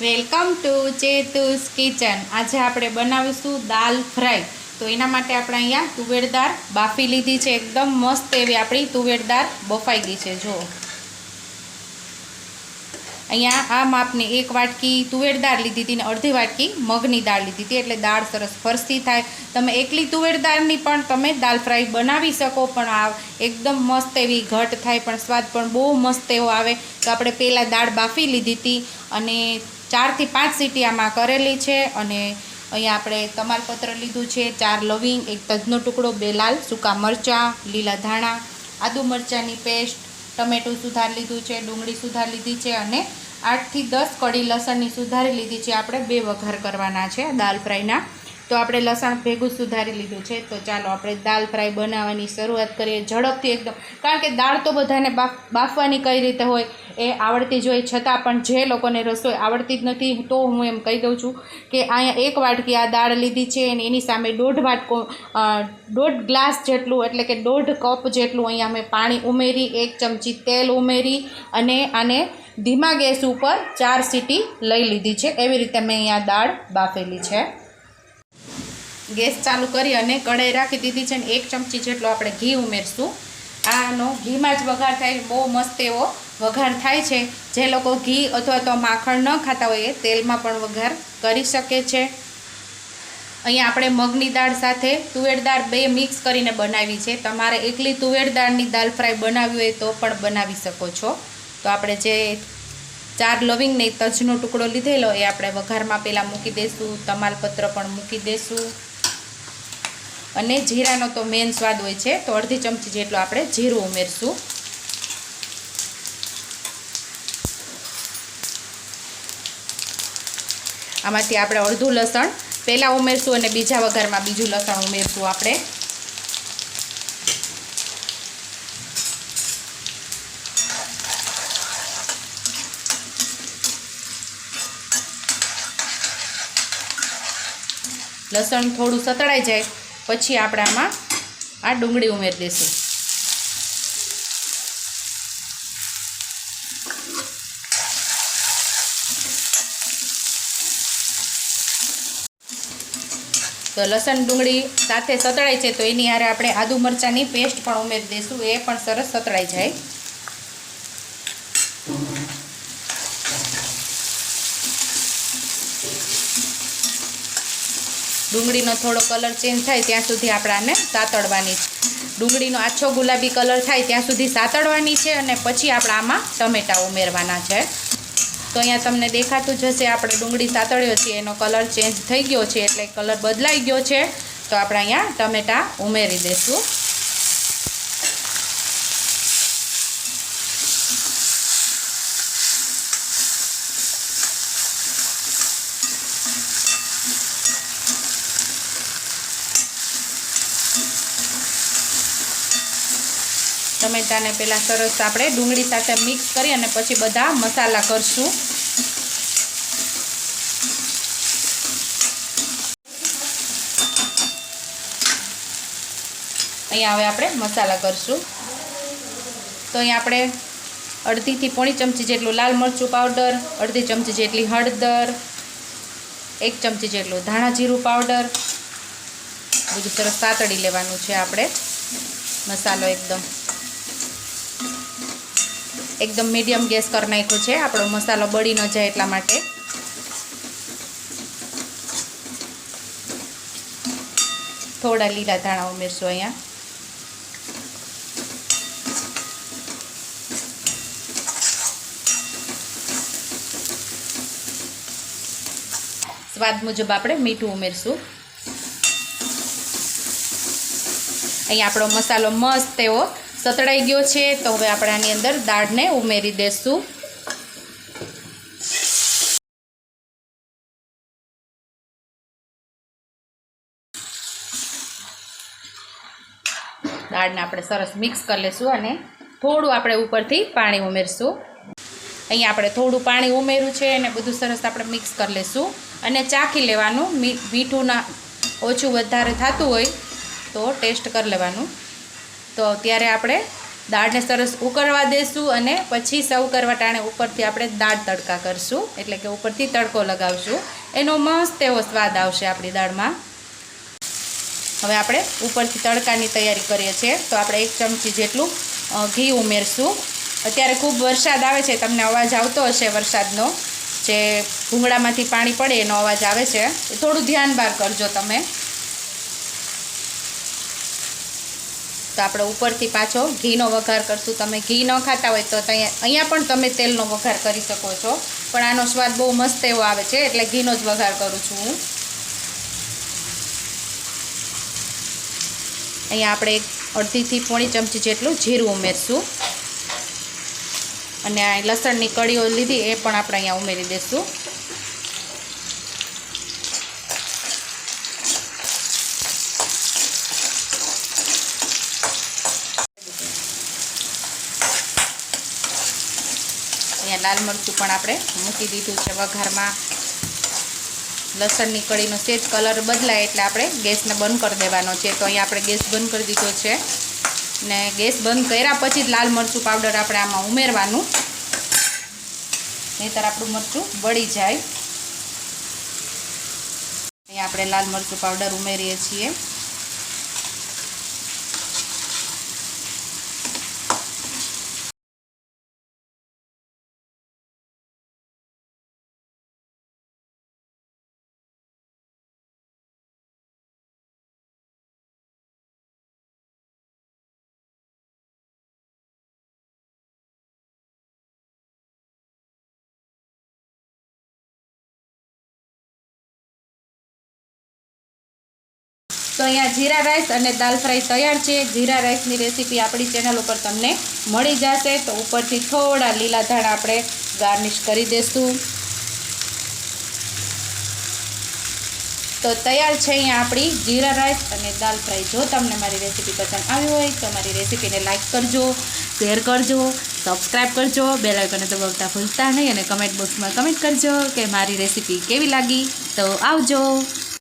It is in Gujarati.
Welcome to ચેતુસ kitchen. આજે આપણે બનાવીશું દાલ ફ્રાય. તો એના માટે આપણે અહીંયા તુવેર દાળ બાફી લીધી છે એકદમ મસ્ત એવી આપણી તુવેર દાળ બફાઈ ગઈ છે, જુઓ. અહીંયા આ માપની એક વાટકી તુવેર દાળ લીધી હતી ને અડધી વાટકી મગની દાળ લીધી હતી. એટલે દાળ સરસ ફરસી થાય. તમે એકલી તુવેર દાળની પણ તમે દાલ ફ્રાય બનાવી શકો, પણ આ એકદમ મસ્ત એવી ઘટ થાય, પણ સ્વાદ પણ બહુ મસ્ત એવો આવે. તો આપણે પહેલાં દાળ બાફી લીધી હતી અને ચારથી પાંચ સીટી આમાં કરેલી છે અને અહીંયા આપણે તમાલપત્ર લીધું છે, ચાર લવિંગ, એક તજનો ટુકડો, બે લાલ, સૂકા મરચાં, લીલા ધાણા, આદુ મરચાંની પેસ્ટ, ટમેટું સુધાર લીધું છે, ડુંગળી સુધાર લીધી છે અને આઠથી દસ કડી લસણની સુધારી લીધી છે. આપણે બે વઘાર કરવાના છે, દાલ ફ્રાયના. તો આપણે લસણ ભેગું સુધારી લીધું છે. તો ચાલો આપણે દાલ ફ્રાય બનાવવાની શરૂઆત કરીએ ઝડપથી એકદમ. કારણ કે દાળ તો બધાને બાફ, બાફવાની કઈ રીતે હોય એ આવડતી જ હોય, છતાં પણ જે લોકોને રસોઈ આવડતી જ નથી, તો હું એમ કહી દઉં છું કે અહીંયા એક વાટકી આ દાળ લીધી છે અને એની સામે દોઢ વાટકો દોઢ ગ્લાસ જેટલું, એટલે કે દોઢ કપ જેટલું અહીંયા અમે પાણી ઉમેરી, એક ચમચી તેલ ઉમેરી અને આને ધીમા ગેસ ઉપર ચાર સીટી લઈ લીધી છે. એવી રીતે મેં અહીંયા દાળ બાફેલી છે. ગેસ ચાલુ કરી અને કઢાઈ રાખી દીધી છે અને એક ચમચી જેટલો આપણે ઘી ઉમેરશું. આનો ઘીમાં જ વઘાર થાય બહુ મસ્ત એવો વઘાર થાય છે. જે લોકો ઘી અથવા તો માખણ ન ખાતા હોય એ તેલમાં પણ વઘાર કરી શકે છે. અહીંયા આપણે મગની દાળ સાથે તુવેર દાળ બે મિક્સ કરીને બનાવી છે. તમારે એકલી તુવેર દાળની દાળ ફ્રાય બનાવી હોય તો પણ બનાવી શકો છો. તો આપણે જે ચાર લવિંગને તજનો ટુકડો લીધેલો એ આપણે વઘારમાં પહેલાં મૂકી દઈશું તમાલપત્ર પણ મૂકી દઈશું અને જીરાનો તો મેઇન સ્વાદ હોય છે. તો અડધી ચમચી જેટલું આપણે જીરું ઉમેરશું. આમાંથી આપણે અડધું લસણ પહેલાં ઉમેરશું અને બીજા વઘારમાં બીજું લસણ ઉમેરશું આપણે. લસણ થોડું સતળાઈ જાય. પછી આપણે આમાં આ ડુંગળી ઉમેરી દઈશું. તો લસણ ડુંગળી સાથે સતળાય છે તો એની હારે આપણે આદુ મરચાંની પેસ્ટ પણ ઉમેરી દઈશું. એ પણ સરસ સતળાઈ જાય. ડુંગળીનો થોડો કલર ચેન્જ થાય ત્યાં સુધી આપણે આને સાતળવાની છે. ડુંગળીનો આછો ગુલાબી કલર થાય ત્યાં સુધી સાતળવાની છે અને પછી આપણે આમાં ટમેટાં ઉમેરવાના છે. તો અહીંયા તમને દેખાતું જ હશે, આપણે ડુંગળી સાતળ્યો છે એનો કલર ચેન્જ થઈ ગયો છે, એટલે કલર બદલાઈ ગયો છે. તો આપણે અહીંયા ટમેટાં ઉમેરી દઈશું ટમેટાને પહેલાં સરસ આપણે ડુંગળી સાથે મિક્સ કરી અને પછી બધા મસાલા કરશું. અહીંયા હવે આપણે મસાલા કરશું. તો અહીંયા આપણે અડધીથી પોણી ચમચી જેટલું લાલ મરચું પાવડર, અડધી ચમચી જેટલી હળદર, એક ચમચી જેટલું ધાણા જીરું પાવડર. બધું સરસ સાતડી લેવાનું છે આપણે. મસાલો એકદમ. એકદમ મીડિયમ ગેસ કરી નાખ્યો છે. આપણો મસાલો બળી ન જાય એટલા માટે. થોડા લીલા ધાણા ઉમેરશું અહીંયા. સ્વાદ મુજબ આપણે મીઠું ઉમેરશું. અહીંયા આપણો મસાલો મસ્ત એવો સતળાઈ ગયો છે, તો હવે આપણે આની અંદર દાળને ઉમેરી દઈશું દાળને આપણે સરસ મિક્સ કરી લઈશું અને થોડું આપણે ઉપરથી પાણી ઉમેરશું. અહીંયા આપણે થોડું પાણી ઉમેર્યું છે અને બધું સરસ આપણે મિક્સ કરી લઈશું અને ચાખી લેવાનું મીઠું ના ઓછું વધારે થતું હોય તો ટેસ્ટ કરી લેવાનું. તો ત્યારે આપણે દાળને સરસ ઉકળવા દેશું અને પછી સર્વ કરવા ટાણે ઉપરથી આપણે દાળ તડકા કરશું, એટલે કે ઉપરથી તડકો લગાવશું. એનો મસ્ત એવો સ્વાદ આવશે આપણી દાળમાં. હવે આપણે ઉપરથી તડકાની તૈયારી કરીએ છીએ. તો આપણે એક ચમચી જેટલું ઘી ઉમેરશું. અત્યારે ખૂબ વરસાદ આવે છે, તમને અવાજ આવતો હશે વરસાદનો. જે ભૂંગળામાંથી પાણી પડે એનો અવાજ આવે છે. થોડું ધ્યાન બહાર કરજો તમે. તો આપણે ઉપરથી પાછો ઘીનો વઘાર કરશું. તમે ઘી ન ખાતા હોય તો અહીંયા પણ તમે તેલનો વઘાર કરી શકો છો. પણ આનો સ્વાદ બહુ મસ્ત એવો આવે છે, એટલે ઘીનો જ વઘાર કરું છું હું. અહીંયા આપણે અડધીથી પોણી ચમચી જેટલું જીરું ઉમેરશું. અને આ લસણની કળીઓ લીધી એ પણ આપણે અહીંયા ઉમેરી દઈશું લાલ મરચું પણ આપણે મૂકી દીધું છે. વઘારમાં લસણની કળીનો સેજ કલર બદલાય એટલે આપણે ગેસને બંધ કરી દેવાનો છે. તો અહીંયા આપણે ગેસ બંધ કરી દીધો છે. ને ગેસ બંધ કર્યા પછી જ લાલ મરચું પાવડર આપણે આમાં ઉમેરવાનું. નહીંતર આપણું મરચું બળી જાય. અહીંયા આપણે લાલ મરચું પાવડર ઉમેરીએ છીએ. તો અહીંયા જીરા રાઈસ અને દાલ ફ્રાય તૈયાર છે. જીરા રાઈસની રેસીપી આપણી ચેનલ ઉપર તમને મળી જશે. તો ઉપરથી થોડા લીલા ધાણા આપણે ગાર્નિશ કરી દઈશું તો તૈયાર છે અહીંયા આપણી જીરા રાઈસ અને દાલ ફ્રાય. જો તમને મારી રેસીપી પસંદ આવી હોય તો મારી રેસીપીને લાઇક કરજો, શેર કરજો સબસ્ક્રાઈબ કરજો, બેલ આઇકને દબાવતા ભૂલતા નહીં અને કમેન્ટ બોક્સમાં કમેન્ટ કરજો કે મારી રેસીપી કેવી લાગી. તો આવજો.